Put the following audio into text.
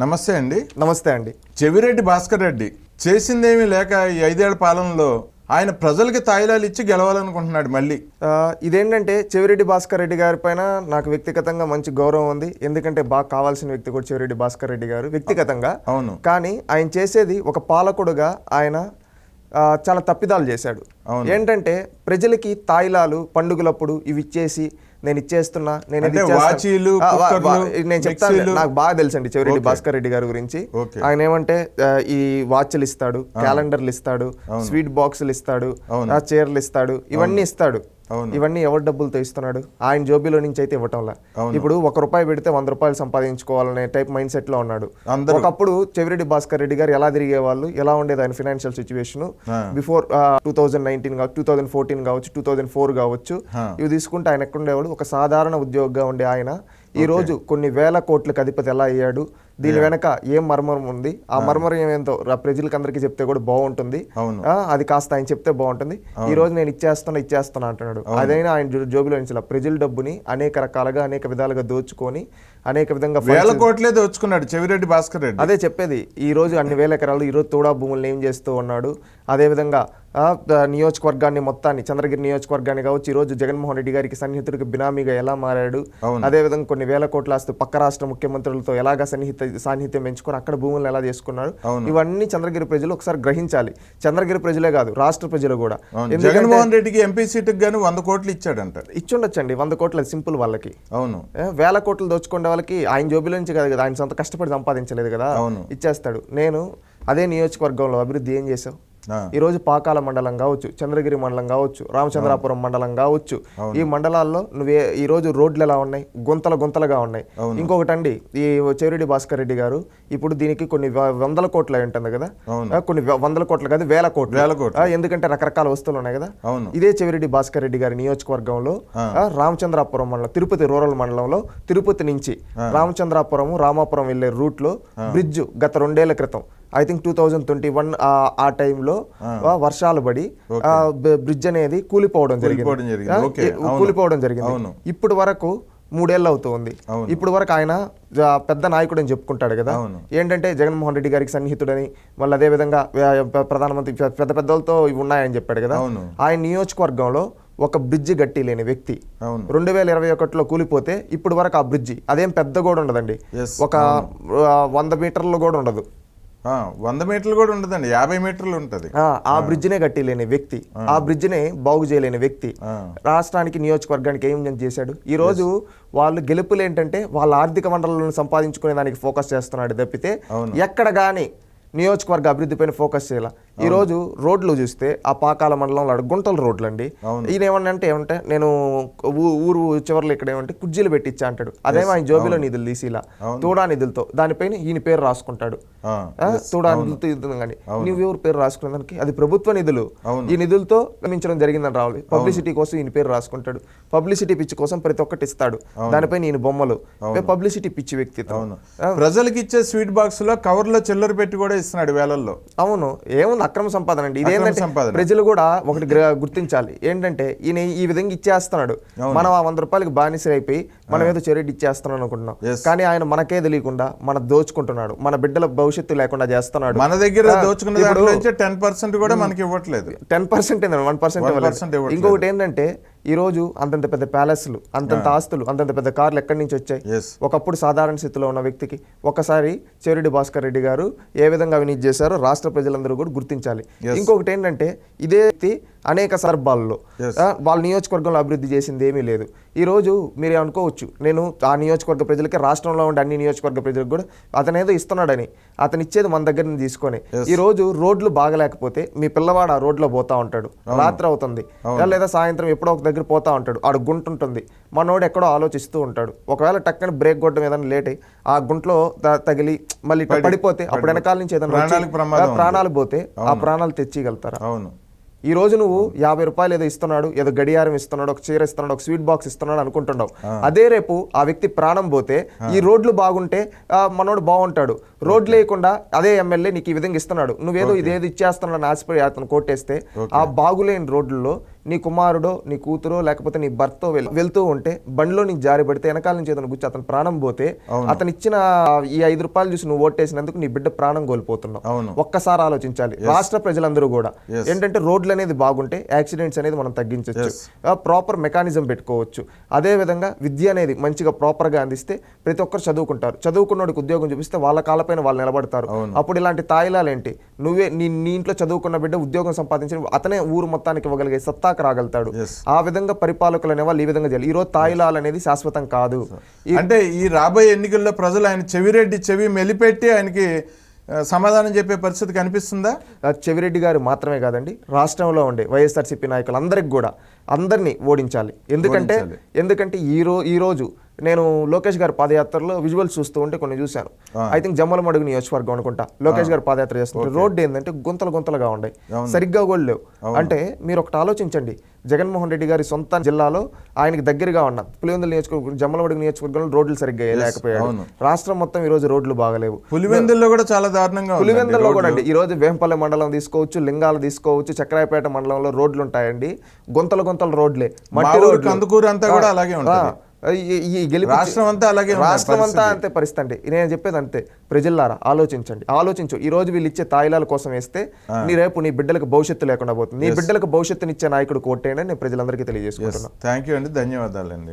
నమస్తే అండి. నమస్తే అండి. చెవిరెడ్డి భాస్కర్ రెడ్డి చేసిందేమీ లేక ఈ ఐదేళ్ళ పాలనలో ఆయన ప్రజలకి తాయిలాలు ఇచ్చి గెలవాలనుకుంటున్నాడు మళ్ళీ. ఇదేంటంటే చెవిరెడ్డి భాస్కర్ రెడ్డి గారి పైన నాకు వ్యక్తిగతంగా మంచి గౌరవం ఉంది. ఎందుకంటే బాగా కావాల్సిన వ్యక్తి కూడా చెవిరెడ్డి భాస్కర్ రెడ్డి గారు వ్యక్తిగతంగా. అవును. కానీ ఆయన చేసేది ఒక పాలకుడుగా ఆయన చాలా తప్పిదాలు చేశాడు. అవును. ఏంటంటే ప్రజలకి తాయిలాలు పండుగలప్పుడు ఇవి ఇచ్చేసి నేను ఇచ్చేస్తున్నా నేను నేను చెప్తాను. నాకు బాగా తెలుసండి చెవిరెడ్డి భాస్కర్ రెడ్డి గారి గురించి. ఆయన ఏమంటే ఈ వాచ్లు ఇస్తాడు క్యాలెండర్లు ఇస్తాడు స్వీట్ బాక్సులు ఇస్తాడు చీరలు ఇస్తాడు ఇవన్నీ ఇస్తాడు. ఇవన్నీ ఎవరి డబ్బులతో ఇస్తున్నాడు ఆయన జోబీలో నుంచి అయితే ఇవ్వటంలా. ఇప్పుడు ఒక రూపాయి పెడితే వంద రూపాయలు సంపాదించుకోవాలనే టైప్ మైండ్ సెట్లో ఉన్నాడు. ఒకప్పుడు చెవిరెడ్డి భాస్కర్ రెడ్డి గారు ఎలా తిరిగే వాళ్ళు ఎలా ఉండేది ఆయన financial situation. Before two thousand nineteen కావచ్చు టూ థౌజండ్ ఫోర్టీన్ కావచ్చు టూ థౌజండ్ ఫోర్ కావచ్చు. ఇవి తీసుకుంటే ఆయన ఎక్కడ ఉండేవాడు ఒక సాధారణ ఉద్యోగిగా ఉండే ఆయన. ఈ రోజు కొన్ని వేల కోట్లకు అధిపతి ఎలా అయ్యాడు? దీని వెనక ఏం మర్మరం ఉంది? ఆ మర్మరం ఏమేంతో ప్రజలకు అందరికీ చెప్తే కూడా బాగుంటుంది. అది కాస్త ఆయన చెప్తే బాగుంటుంది. ఈ రోజు నేను ఇచ్చేస్తున్నా ఇచ్చేస్తున్నా అంటున్నాడు. అదైనా ఆయన జోబిలో నుంచి ప్రజల డబ్బుని అనేక రకాలుగా అనేక విధాలుగా దోచుకొని అనేక విధంగా వేల కోట్లే దోచుకున్నాడు చెవిరెడ్డి భాస్కర్ రెడ్డి. అదే చెప్పేది. ఈ రోజు అన్ని వేల ఎకరాలు ఈ రోజు తోడా భూములను ఏం చేస్తూ ఉన్నాడు? అదేవిధంగా నియోజకవర్గాన్ని మొత్తాన్ని చంద్రగిరి నియోజకవర్గాన్ని కావచ్చు ఈ రోజు జగన్మోహన్ రెడ్డి గారికి సన్నిహితుడికి బినామీగా ఎలా మారాడు. అదేవిధంగా కొన్ని వేల కోట్ల ఆస్తు పక్క రాష్ట్ర ముఖ్యమంత్రులతో ఎలాగా సన్నిహిత సాన్నిహిత్యం పెంచుకొని అక్కడ భూములను ఎలా చేసుకున్నారు అవును. ఇవన్నీ చంద్రగిరి ప్రజలు ఒకసారి గ్రహించాలి. చంద్రగిరి ప్రజలే కాదు రాష్ట్ర ప్రజలు కూడా. జగన్మోహన్ రెడ్డికి ఎంపీ సీటుకి గాను వంద కోట్లు ఇచ్చాడంట ఇచ్చుండొచ్చండి వంద కోట్ల సింపుల్ వాళ్ళకి. అవును. వేల కోట్లు దోచుకునే వాళ్ళకి ఆయన జోబిలో నుంచి కాదు కదా ఆయన సొంత కష్టపడి సంపాదించలేదు కదా. అవును. ఇచ్చేస్తాడు. నేను అదే నియోజకవర్గంలో అభివృద్ధి ఏం చేసావు ఆ. ఈ రోజు పాకాల మండలం కావచ్చు చంద్రగిరి మండలం కావచ్చు రామచంద్రాపురం మండలం కావచ్చు ఈ మండలాల్లో నువ్వే ఈ రోజు రోడ్లు ఎలా ఉన్నాయి? గుంతల గుంతలుగా ఉన్నాయి. ఇంకొకటి అండి ఈ చెవిరెడ్డి భాస్కర్ రెడ్డి గారు ఇప్పుడు దీనికి కొన్ని వందల కోట్లు ఉంటుంది కదా? కొన్ని వందల కోట్లు కాదు వేల కోట్లు. వేల కోట్లు. ఎందుకంటే రకరకాల వస్తువులు ఉన్నాయి కదా? ఇదే చెవిరెడ్డి భాస్కర్ రెడ్డి గారి నియోజకవర్గంలో రామచంద్రాపురం మండలం తిరుపతి రూరల్ మండలంలో తిరుపతి నుంచి రామచంద్రాపురం రామాపురం వెళ్ళే రూట్లో బ్రిడ్జ్ గత రెండేళ్ళ క్రితం. I think two thousand twenty one ఆ టైంలో వర్షాలు పడి బ్రిడ్జ్ అనేది కూలిపోవడం జరిగింది. కూలిపోవడం జరిగింది. ఇప్పుడు వరకు మూడేళ్ళు అవుతుంది. ఇప్పుడు వరకు ఆయన పెద్ద నాయకుడు అని చెప్పుకుంటాడు కదా. ఏంటంటే జగన్మోహన్ రెడ్డి గారికి సన్నిహితుడని మళ్ళీ అదే విధంగా ప్ర- ప్రధానమంత్రి పెద్ద పెద్దలతో ఉన్నాయని చెప్పాడు కదా. ఆయన నియోజకవర్గంలో ఒక బ్రిడ్జి గట్టి లేని వ్యక్తి. రెండు వేల ఇరవై ఒకటిలో కూలిపోతే ఇప్పుడు వరకు ఆ బ్రిడ్జి అదేం పెద్ద కూడా ఉండదండి. ఒక వంద మీటర్లు కూడా ఉండదు. వంద మీటర్లు కూడా ఉండదండి యాభై మీటర్లు ఉంటది. ఆ, బ్రిడ్జినే కట్టిలేని వ్యక్తి ఆ. బ్రిడ్జినే బాగు చేయలేని వ్యక్తి. రాష్ట్రానికి నియోజకవర్గానికి ఏం చేశాడు? ఈ రోజు వాళ్ళు గెలుపులు ఏంటంటే వాళ్ళ ఆర్థిక వనరులను సంపాదించుకునే దానికి ఫోకస్ చేస్తున్నాడు తప్పితే. ఎక్కడ కానీ నియోజకవర్గ అభివృద్ధి పైన ఫోకస్ చేయాల? ఈ రోజు రోడ్లు చూస్తే ఆ పాకాల మండలంలో గుంటల రోడ్లు అండి. ఈయన ఏమన్నా అంటే ఏమంటే నేను ఊరు చివరిలో ఇక్కడ ఏమంటే కుర్జీలు పెట్టించా అంటాడు. అదేమో ఆయన జోబిలో నిధులు తీసి ఇలా తోడా నిధులతో. దానిపైన ఈయన పేరు రాసుకుంటాడు. తోడా నిధులతో కానీ నువ్వు ఎవరు పేరు రాసుకునే దానికి అది ప్రభుత్వ నిధులు. ఈ నిధులతో గమనించడం జరిగిందని రావాలి. పబ్లిసిటీ కోసం ఈయన పేరు రాసుకుంటాడు. పబ్లిసిటీ పిచ్చి కోసం ప్రతి ఒక్కటి ఇస్తాడు. దానిపైన ఈయన బొమ్మలు. పబ్లిసిటీ పిచ్చి వ్యక్తిత్వం. అవును. ప్రజలకి ఇచ్చే స్వీట్ బాక్స్లో కవర్లో చిల్లర పెట్టి కూడా ఇస్తున్నాడు వేలల్లో అవును ఏముంది అక్రమ సంపాదన అండి. ఇదేంటంటే సంపాదన. ప్రజలు కూడా ఒకటి గ్ర- గుర్తించాలి. ఏంటంటే ఈయన ఈ విధంగా ఇచ్చేస్తున్నాడు. మనం ఆ వంద రూపాయలకి బానిస అయిపోయి మనం ఏదో చెరెడ్డి ఇచ్చేస్తున్నాం అనుకుంటున్నాం. కానీ ఆయన మనకే తెలియకుండా మన దోచుకుంటున్నాడు. మన బిడ్డల భవిష్యత్తు లేకుండా చేస్తున్నాడు. మన దగ్గర దోచుకున్న టెన్ పర్సెంట్ కూడా మనకి ఇవ్వట్లేదు. టెన్ పర్సెంట్ వన్ పర్సెంట్ 1% ఇవ్వట్లేదు. ఇంకొకటి ఏంటంటే ఈ రోజు అంతంత పెద్ద ప్యాలెస్లు అంతంత ఆస్తులు అంతంత పెద్ద కార్లు ఎక్కడి నుంచి వచ్చాయి? ఒకప్పుడు సాధారణ స్థితిలో ఉన్న వ్యక్తికి ఒకసారి చెవిరెడ్డి భాస్కర్ రెడ్డి గారు ఏ విధంగా అవినీతి చేశారో రాష్ట్ర ప్రజలందరూ కూడా గుర్తించాలి. ఇంకొకటి ఏంటంటే ఇదే అనేక సందర్భాల్లో వాళ్ళ నియోజకవర్గంలో అభివృద్ధి చేసింది ఏమీ లేదు. ఈ రోజు మీరు అనుకోవచ్చు నేను ఆ నియోజకవర్గ ప్రజలకి రాష్ట్రంలో ఉండే అన్ని నియోజకవర్గ ప్రజలకు కూడా అతను ఏదో ఇస్తున్నాడని అతను ఇచ్చేది మన దగ్గర నుంచి తీసుకొని. ఈ రోజు రోడ్లు బాగలేకపోతే మీ పిల్లవాడు ఆ రోడ్లో పోతా ఉంటాడు. రాత్రి అవుతుంది. లేదా సాయంత్రం ఎప్పుడో ఒక దగ్గర పోతా ఉంటాడు. ఆడ గుంట ఉంటుంది మనోడు ఎక్కడో ఆలోచిస్తూ ఉంటాడు. ఒకవేళ టక్కని బ్రేక్ కొట్టడం ఏదైనా లేట్ అయ్యి ఆ గుంటలో తగిలి మళ్ళీ పడిపోతే అప్పుడు వెనకాల నుంచి ఏదైనా ప్రాణాలు పోతే ఆ ప్రాణాలు తెచ్చిగలుగుతారా అవును. ఈ రోజు నువ్వు యాభై రూపాయలు ఏదో ఇస్తున్నాడు ఏదో గడియారం ఇస్తున్నాడు ఒక చీర ఇస్తున్నాడు ఒక స్వీట్ బాక్స్ ఇస్తున్నాడు అనుకుంటున్నావు. అదే రేపు ఆ వ్యక్తి ప్రాణం పోతే ఈ రోడ్లు బాగుంటే మనోడు బాగుంటాడు. రోడ్లు లేకుండా అదే ఎమ్మెల్యే నీకు ఈ విధంగా ఇస్తున్నాడు. నువ్వేదో ఇదేదో ఇచ్చేస్తున్నాడు అని ఆశపడి అతను కొట్టేస్తే ఆ బాగులేని రోడ్లలో నీ కుమారుడో నీ కూతురో లేకపోతే నీ భర్తో వెళ్- వెళ్తూ ఉంటే బండిలో నీకు జారి పడితే వెనకాల నుంచి ఏదైనా గుచ్చి అతను ప్రాణం పోతే అతను ఇచ్చిన ఈ ఐదు రూపాయలు చూసి నువ్వు ఓటేసినందుకు నీ బిడ్డ ప్రాణం కోల్పోతున్నావు. ఒక్కసారి ఆలోచించాలి. రాష్ట్ర ప్రజలందరూ కూడా. ఏంటంటే రోడ్లు అనేది బాగుంటే యాక్సిడెంట్స్ అనేది మనం తగ్గించవచ్చు ప్రాపర్ మెకానిజం పెట్టుకోవచ్చు. అదే విధంగా విద్య అనేది మంచిగా ప్రాపర్గా అందిస్తే ప్రతి ఒక్కరు చదువుకుంటారు. చదువుకున్నోడికి ఉద్యోగం చూపిస్తే వాళ్ళ కాళ్ళపైన వాళ్ళు నిలబడతారు. అప్పుడు ఇలాంటి తాయిలాలు ఏంటి నువ్వే నీ నీ ఇంట్లో చదువుకున్న బిడ్డ ఉద్యోగం సంపాదించి అతనే ఊరు మొత్తానికి ఇవ్వగలిగే సత్తాకు రాగలుగుతాడు. ఆ విధంగా పరిపాలకులు అనే వాళ్ళు ఈ విధంగా చేయాలి. ఈ రోజు తాయిలాలు అనేది శాశ్వతం కాదు. అంటే ఈ రాబోయే ఎన్నికల్లో ప్రజలు ఆయన చెవిరెడ్డి చెవి మెలిపెట్టి ఆయనకి సమాధానం చెప్పే పరిస్థితి కనిపిస్తుందా? చెవిరెడ్డి గారు మాత్రమే కాదండి రాష్ట్రంలో ఉండే వైఎస్ఆర్సీపీ నాయకులు అందరికి కూడా అందరినీ ఓడించాలి. ఎందుకంటే ఎందుకంటే ఈ రో ఈ రోజు నేను లోకేష్ గారి పాదయాత్రలో విజువల్స్ చూస్తూ ఉంటే కొన్ని చూశాను. ఐ థింక్ జమ్మలమడుగు నియోజకవర్గం అనుకుంటా. లోకేష్ గారు పాదయాత్ర చేస్తుంటే రోడ్డు ఏంటంటే గుంతలు గుంతలుగా ఉన్నాయి సరిగ్గా కూడా లేవు. అంటే మీరు ఒకటి ఆలోచించండి. జగన్మోహన్ రెడ్డి గారి సొంత జిల్లాలో ఆయనకి దగ్గరగా ఉన్న పులివెందుల నియోజకవర్గం జమ్మలమడుగు నియోజకవర్గంలో రోడ్లు సరిగ్గా లేకపోయాడు రాష్ట్రం మొత్తం ఈ రోజు రోడ్లు బాగలేవు. పులివెందుల్లో కూడా చాలా దారుణంగా పులివెందుల్లో కూడా అండి. ఈ రోజు వేంపల్లి మండలం తీసుకోవచ్చు లింగాలు తీసుకోవచ్చు చక్రాయపేట మండలంలో రోడ్లు ఉంటాయండి. గుంతలు గుంతల రోడ్లే. మట్టి రోడ్లు. కందుకూరు అంతా కూడా అలాగే ఉంటుంది. ఆ, ఈ- గెలుపు రాష్ట్రం అంతా అలాగే రాష్ట్రం అంతా అంతే పరిస్థితి అండి. నేను చెప్పేది అంతే ప్రజల్లారా ఆలోచించండి. ఆలోచించు. ఈ రోజు వీళ్ళు ఇచ్చే తాయిలాల కోసం వేస్తే నీ రేపు నీ బిడ్డలకు భవిష్యత్తు లేకుండా పోతుంది. నీ బిడ్డలకు భవిష్యత్తునిచ్చే నాయకుడు కోటేనని నేను ప్రజలందరికీ తెలియజేసుకుంటున్నాను థ్యాంక్ యూ అండి. ధన్యవాదాలండి.